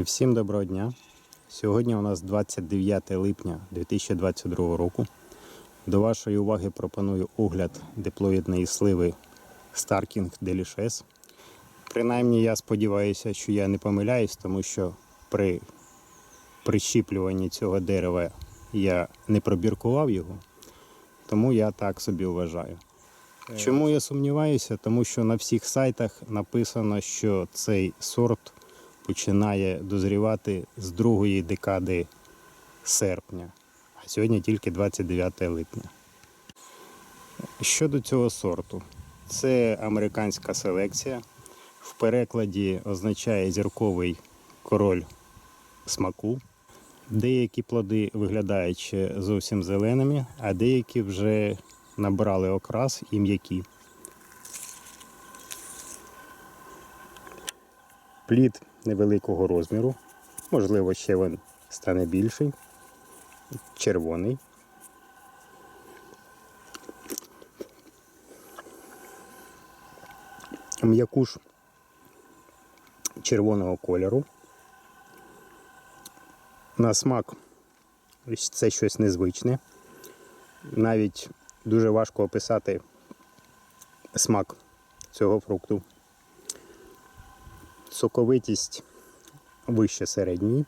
Всім доброго дня. Сьогодні у нас 29 липня 2022 року. До вашої уваги пропоную огляд диплоїдної сливи Starking Delicious. Принаймні, я сподіваюся, що я не помиляюсь, тому що при прищіплюванні цього дерева я не пробіркував його, тому я так собі вважаю. Чому я сумніваюся? Тому що на всіх сайтах написано, що цей сорт починає дозрівати з другої декади серпня, а сьогодні тільки 29 липня. Щодо цього сорту, це американська селекція. В перекладі означає зірковий король смаку. Деякі плоди виглядають ще зовсім зеленими, а деякі вже набрали окрас і м'які. Плід невеликого розміру, можливо, ще він стане більший, червоний. М'якуш червоного кольору. На смак це щось незвичне. Навіть дуже важко описати смак цього фрукту соковитість вище середньої.